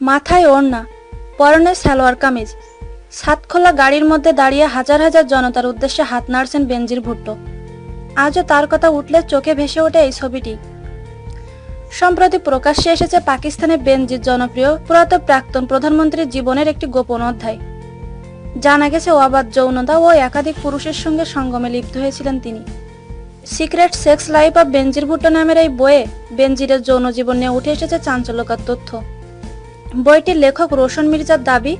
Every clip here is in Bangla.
মাথায় ওড়না, পরনে সালোয়ার কামিজ, সাতখোলা গাড়ির মধ্যে দাঁড়িয়ে হাজার হাজার জনতার উদ্দেশ্যে হাত নাড়ছেন বেনজির ভুট্টো। আজও তার কথা উঠলে চোখে ভেসে ওঠে এই ছবিটি। সম্প্রতি প্রকাশ্যে এসেছে পাকিস্তানের বেনজির জনপ্রিয় পুরাত প্রাক্তন প্রধানমন্ত্রীর জীবনের একটি গোপন অধ্যায়। জানা গেছে অবাধ যৌনতা ও একাধিক পুরুষের সঙ্গে সঙ্গমে লিপ্ত হয়েছিলেন তিনি। Secret sex life of Benazir Bhutto নামের এই বইয়ে বেনজিরের যৌন জীবন নিয়ে উঠে এসেছে চাঞ্চল্যকর তথ্য। বইটির লেখক রোশন মির্জার দাবি,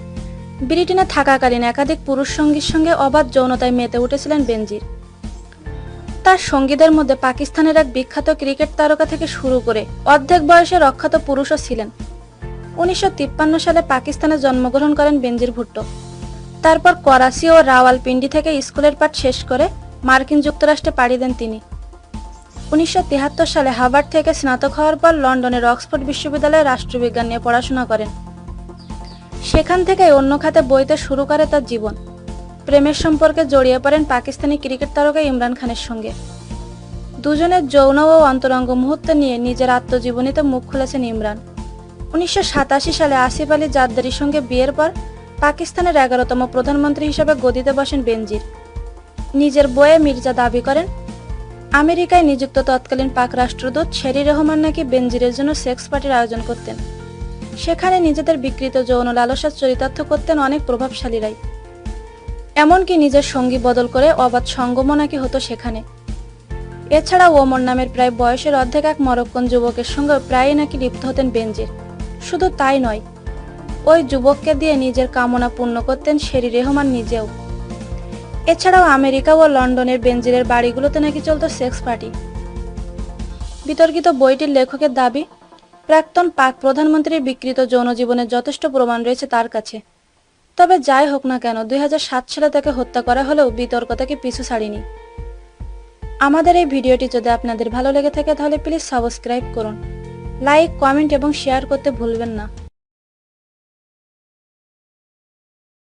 ব্রিটেনে থাকাকালীন একাধিক পুরুষ সঙ্গীর সঙ্গে অবাধ যৌনতায় মেতে উঠেছিলেন বেনজির। তার সঙ্গীদের মধ্যে পাকিস্তানের এক বিখ্যাত ক্রিকেট তারকা থেকে শুরু করে অর্ধেক বয়সে অখ্যাত পুরুষও ছিলেন। উনিশশো তিপ্পান্ন সালে পাকিস্তানে জন্মগ্রহণ করেন বেনজির ভুট্টো। তারপর করাচি ও রাওয়ালপিন্ডি থেকে স্কুলের পাঠ শেষ করে মার্কিন যুক্তরাষ্ট্রে পাড়ি দেন তিনি। উনিশশো তিয়াত্তর সালে হার্ভার্ড থেকে স্নাতক হওয়ার পর লন্ডনের অক্সফোর্ড বিশ্ববিদ্যালয়ে রাষ্ট্রবিজ্ঞান নিয়ে পড়াশোনা করেন। সেখান থেকে অন্য খাতে বইতে শুরু করে তার জীবন। প্রেমের সম্পর্কে জড়িয়ে পড়েন পাকিস্তানি ক্রিকেট তারকা ইমরান খানের সঙ্গে। দুজনের যৌন ও অন্তরঙ্গ মুহূর্ত নিয়ে নিজের আত্মজীবনীতে মুখ খুলেছেন ইমরান। উনিশশো সাতাশি সালে আসিফ আলী জাদ্দারির সঙ্গে বিয়ের পর পাকিস্তানের এগারোতম প্রধানমন্ত্রী হিসেবে গদিতে বসেন বেনজির। নিজের বইয়ে মির্জা দাবি করেন, আমেরিকায় নিযুক্ত তৎকালীন পাক রাষ্ট্রদূত শেরি রহমান নাকি বেনজিরের জন্য সেক্স পার্টির আয়োজন করতেন। সেখানে নিজেদের বিকৃত যৌন লালসার চরিতার্থ করতেন অনেক প্রভাবশালীরাই। এমনকি নিজের সঙ্গী বদল করে অবাধ সঙ্গমও নাকি হতো সেখানে। এছাড়া ওমর নামের প্রায় বয়সের অর্ধেক এক মরক্কন যুবকের সঙ্গে প্রায়ই নাকি লিপ্ত হতেন বেনজির। শুধু তাই নয় ওই যুবককে দিয়ে নিজের কামনা পূর্ণ করতেন শেরি রেহমান নিজেও। এছাড়াও আমেরিকা ও লন্ডনের বেনজিরের বাড়িগুলোতে নাকি চলতো সেক্স পার্টি। বিতর্কিত বইটির লেখকের দাবি, প্রাক্তন পাক প্রধানমন্ত্রীর বিকৃত যৌনজীবনের যথেষ্ট প্রমাণ রয়েছে তার কাছে। তবে যাই হোক না কেন, দুই হাজার সাত সালে তাকে হত্যা করা হলেও বিতর্ক থেকে পিছু ছাড়িনি। আমাদের এই ভিডিওটি যদি আপনাদের ভালো লেগে থাকে, তাহলে প্লিজ সাবস্ক্রাইব করুন। লাইক, কমেন্ট এবং শেয়ার করতে ভুলবেন না।